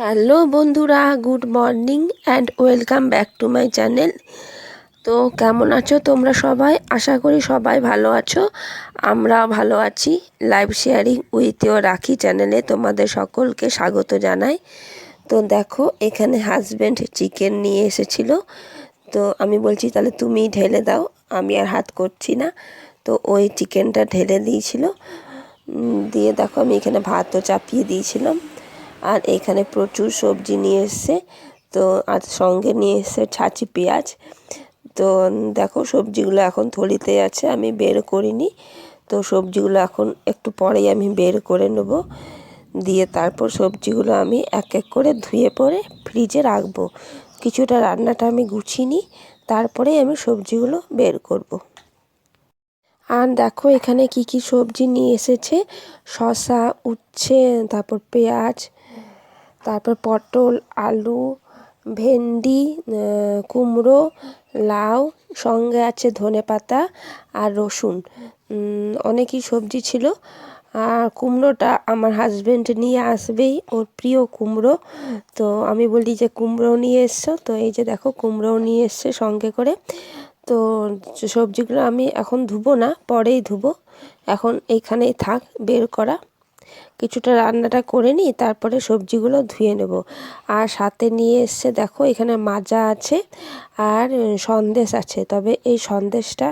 Hello বন্ধুরা, good morning and welcome back to my channel. তো কেমন আছো তোমরা সবাই? আশা করি সবাই ভালো আছো। আমরা ভালো আছি। লাইভ শেয়ারিং উইথ রাখি চ্যানেলে তোমাদের সকলকে স্বাগত জানাই। তো দেখো, এখানে হাজব্যান্ড চিকেন নিয়ে এসেছিল। তো আমি বলছি, তাহলে তুমি ঢেলে দাও, আমি আর হাত করছি না। তো ওই চিকেনটা ঢেলে দিয়েছিল। দিয়ে দেখো আমি এখানে ভাতও চাপিয়ে দিয়েছিলাম। আর এখানে প্রচুর সবজি নিয়ে এসছে। তো আর সঙ্গে নিয়ে এসছে ছাঁচি পেঁয়াজ। তো দেখো সবজিগুলো এখন থলিতে আছে, আমি বের করিনি। তো সবজিগুলো এখন একটু পরেই আমি বের করে নেব। দিয়ে তারপর সবজিগুলো আমি এক এক করে ধুয়ে পরে ফ্রিজে রাখব। কিছুটা রান্নাটা আমি গুছিয়ে তারপরে আমি সবজিগুলো বের করব। আর দেখো এখানে কি কি সবজি নিয়ে এসেছে? শসা, উচ্ছে, তারপর পেঁয়াজ তারপর পটল, আলু, ভেন্ডি কুমড়ো, লাউ, সঙ্গে আছে ধনে পাতা আর রসুন। অনেকই সবজি ছিল। আর কুমড়োটা আমার হাজবেন্ড নিয়ে আসবেই, ওর প্রিয় কুমড়ো। তো আমি বলি যে, কুমড়ো নিয়ে এসছো? তো এই যে দেখো, কুমড়োও নিয়ে এসছে সঙ্গে করে। তো সবজিগুলো আমি এখন ধুবো না, পরেই ধুবো। এখন এইখানেই থাক, বের করা। কিছুটা রান্নাটা করে নিই তারপরে সবজিগুলো ধুয়ে নেব। আর সাথে নিয়ে এসছে দেখো এখানে মাজা আছে আর সন্দেশ আছে। তবে এই সন্দেশটা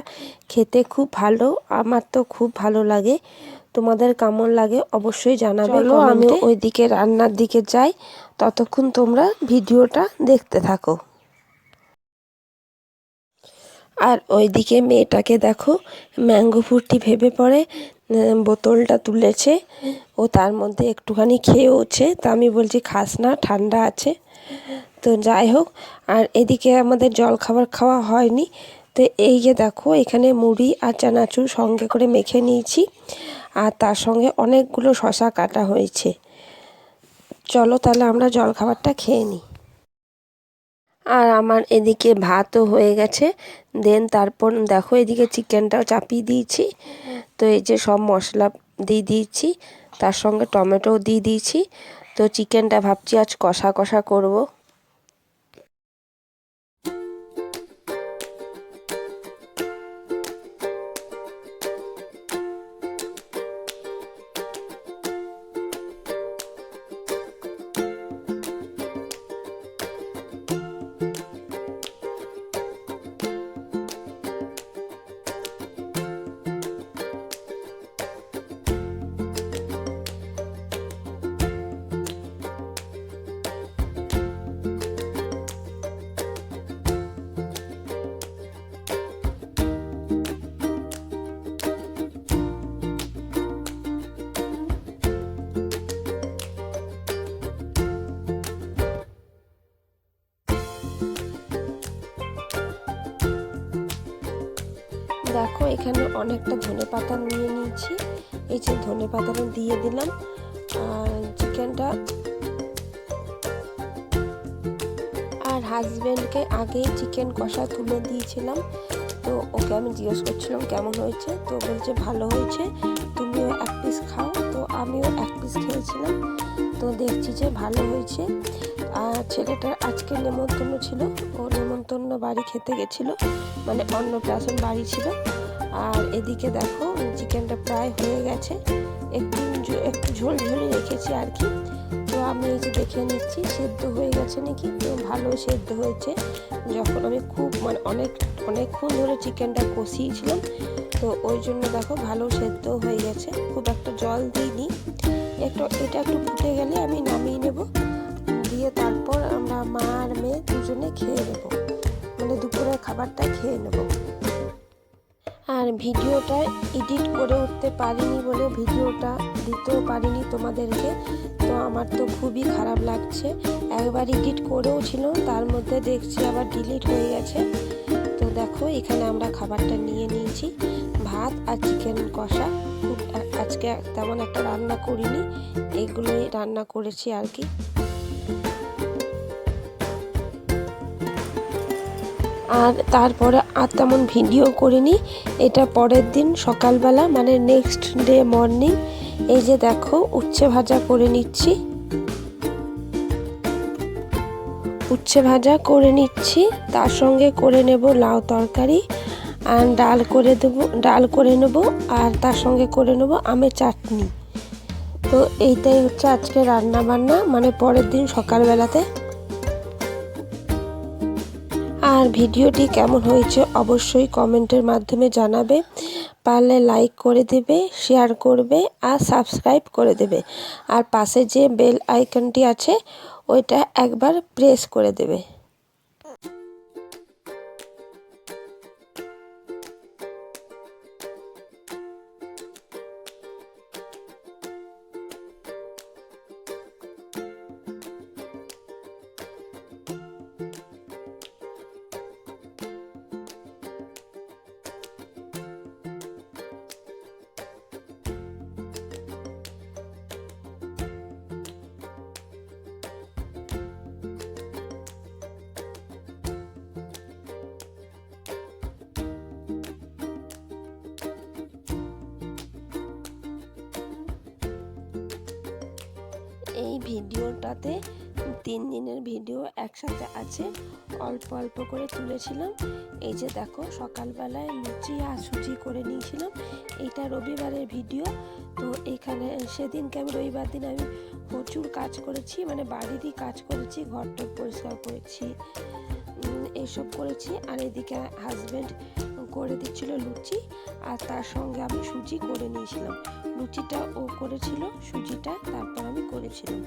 খেতে খুব ভালো আমার তো খুব ভালো লাগে। তোমাদের কেমন লাগে অবশ্যই জানাবে আমি আমি ওইদিকে রান্নার দিকে যাই। ততক্ষণ তোমরা ভিডিওটা দেখতে থাকো। আর ওইদিকে মেয়েটাকে দেখো ম্যাঙ্গো ফুর্তি ভেবে পড়ে। বোতলটা তুলেছে। ও তার মধ্যে একটুখানি খেয়েওছে। তা আমি বলছি, খাস না, ঠান্ডা আছে। তো যাই হোক, আর এদিকে আমাদের জল খাবার খাওয়া হয়নি। তো এই যে দেখো, এখানে মুড়ি আর চানাচুর সঙ্গে করে মেখে নিয়েছি। আর তার সঙ্গে অনেকগুলো শশা কাটা হয়েছে। চলো তাহলে আমরা জল খাবারটা খেয়ে নিই। আর আমার এদিকে ভাতও হয়ে গেছে। দেন তারপর দেখো এদিকে চিকেনটাও চাপিয়ে দিয়েছি। তো এই যে সব মশলা দিয়ে দিয়েছি, তার সঙ্গে টমেটোও দিয়ে দিয়েছি। তো চিকেনটা ভাবছি আজ কষা কষা করব। দেখো, এখানে অনেকটা ধনে পাতা নিয়ে নিয়েছি। এই যে ধনে পাতাটা দিয়ে দিলাম। আর চিকেনটা আর হাজব্যান্ডকে আগেই চিকেন কষা তুলে দিয়েছিলাম। তো ওকে আমি জিজ্ঞেস করছিলাম, কেমন হয়েছে? তো বলছে, ভালো হয়েছে। তুমিও এক পিস খাও। তো আমিও এক পিস খেয়েছিলাম। তো দেখছি যে ভালো হয়েছে। আর ছেলেটার আজকে নেমন্তন্ন ছিল। ও নেমন্তন্ন বাড়ি খেতে গেছিল। মানে অন্নপ্রাশন বাড়ি ছিল। আর এদিকে দেখো, চিকেনটা প্রায় হয়ে গেছে। একটু একটু ঝোল ঝোলই রেখেছি আর কি। তো আমি এই যে দেখে নিচ্ছি, সেদ্ধ হয়ে গেছে নাকি? তো ভালো সেদ্ধ হয়েছে। যখন আমি খুব মানে অনেক, অনেকক্ষণ ধরে চিকেনটা কষিয়েছিলাম। তো ওই জন্য দেখো ভালো সেদ্ধ হয়ে গেছে। খুব একটা জল দিইনি। একটু, এটা একটু ফুটে গেলে আমি নামিয়ে নেব। দিয়ে তারপর আমরা মা আর মেয়ে দুজনে খেয়ে নেব। মানে দুপুরের খাবারটা খেয়ে নেব। আর ভিডিওটা এডিট করে উঠতে পারিনি বলে ভিডিওটা দিতেও পারিনি তোমাদেরকে। তো আমার তো খুবই খারাপ লাগছে। একবার এডিট করেও ছিল, তার মধ্যে দেখছি আবার ডিলিট হয়ে গেছে। তো দেখো, এখানে আমরা খাবারটা নিয়ে নিয়েছি। ভাত আর চিকেন কষা। খুব আজকে তেমন একটা রান্না করিনি, এগুলোই রান্না করেছি আর কি। আর তারপরে আর তেমন ভিডিও করিনি, এটা পরের দিন সকালবেলা মানে নেক্সট ডে মর্নিং এই যে দেখো উচ্ছে ভাজা করে নিচ্ছি। উচ্ছে ভাজা করে নিচ্ছি, তার সঙ্গে করে নেব লাউ তরকারি আর ডাল করে দেবো, ডাল করে নেব আর তার সঙ্গে করে নেব আমের চাটনি। তো এইটাই হচ্ছে আজকে রান্না বান্না মানে পরের দিন সকালবেলাতে। আর ভিডিওটি কেমন হয়েছে অবশ্যই কমেন্টের মাধ্যমে জানাবে, পারলে লাইক করে দেবে শেয়ার করবে আর সাবস্ক্রাইব করে দেবে। আর পাশে যে বেল আইকনটি আছে, ওইটা একবার প্রেস করে দেবে। এই ভিডিওটাতে তিন দিনের ভিডিও একসাথে আছে। অল্প অল্প করে তুলেছিলাম। এই যে দেখো, সকালবেলায় লুচি আর সুজি করে নিয়েছিলাম। এইটা রবিবারের ভিডিও। তো এখানে সেদিনকে আমি রবিবার দিন আমি প্রচুর কাজ করেছি মানে বাড়িরই কাজ করেছি ঘরটা পরিষ্কার করেছি এইসব করেছি। আর এদিকে হাজব্যান্ড করে দিচ্ছিল লুচি আর তার সঙ্গে আমি সুজি করে নিয়েছিলাম। লুচিটা ও করেছিল, সুজিটা তারপর আমি করেছিলাম।